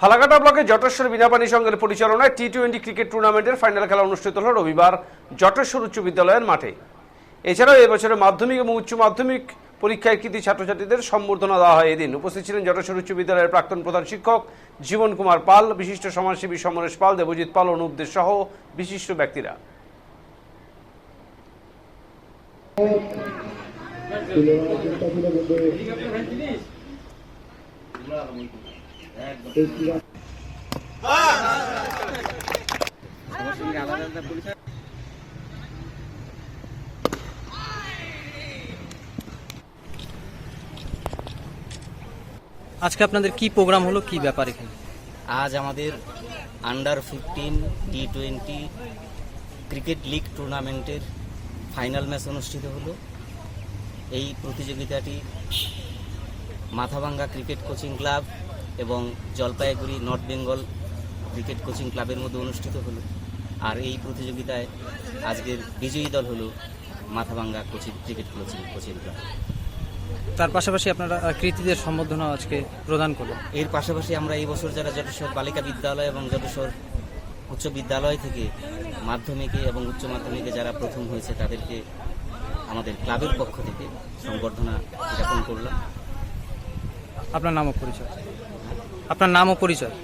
ফালাকাটা ব্লকে জটেশ্বর বিনাপানি সংঘের পরিচালনায় টি টোয়েন্টি ক্রিকেট টুর্নামেন্টের ফাইনাল খেলা অনুষ্ঠিত হল রবিবার জটেশ্বর উচ্চ বিদ্যালয়ের মাঠে। এছাড়াও এবছরের মাধ্যমিক এবং উচ্চ মাধ্যমিক পরীক্ষায় কৃতি ছাত্রছাত্রীদের সম্বর্ধনা দেওয়া হয় এদিন। উপস্থিত ছিলেন জটেশ্বর উচ্চ বিদ্যালয়ের প্রাক্তন প্রধান শিক্ষক জীবন কুমার পাল, বিশিষ্ট সমাজসেবী সমরেশ পাল, দেবজিৎ পাল, অনুপ দে সহ বিশিষ্ট ব্যক্তিরা। আজকে আপনাদের কি প্রোগ্রাম হলো, কি ব্যাপার এখানে? আজ আমাদের under fifteen T twenty cricket league টুর্নামেন্টের ফাইনাল ম্যাচ অনুষ্ঠিত হলো। এই প্রতিযোগিতাটি মাথাভাঙ্গা ক্রিকেট কোচিং ক্লাব এবং Jalpaiguri North Bengal cricket coaching ক্লাবের মধ্যে অনুষ্ঠিত হলো। আর এই প্রতিযোগিতায় আজকের বিজয়ী দল হলো Mathabhanga coaching cricket coaching coaching club. তার পাশাপাশি আপনারা কৃতীদের সম্বর্ধনা আজকে প্রদান করল এর পাশাপাশি আমরা এই বছর যারা জটেশ্বর বালিকা বিদ্যালয় এবং জটেশ্বর উচ্চ বিদ্যালয় থেকে মাধ্যমিকে এবং উচ্চ মাধ্যমিকে যারা প্রথম হয়েছে তাদেরকে আমাদের ক্লাবের পক্ষ থেকে সংবর্ধনা জ্ঞাপন করলাম। আপনার নাম ও পরিচয়। আপনার নাম ও পরিচয়।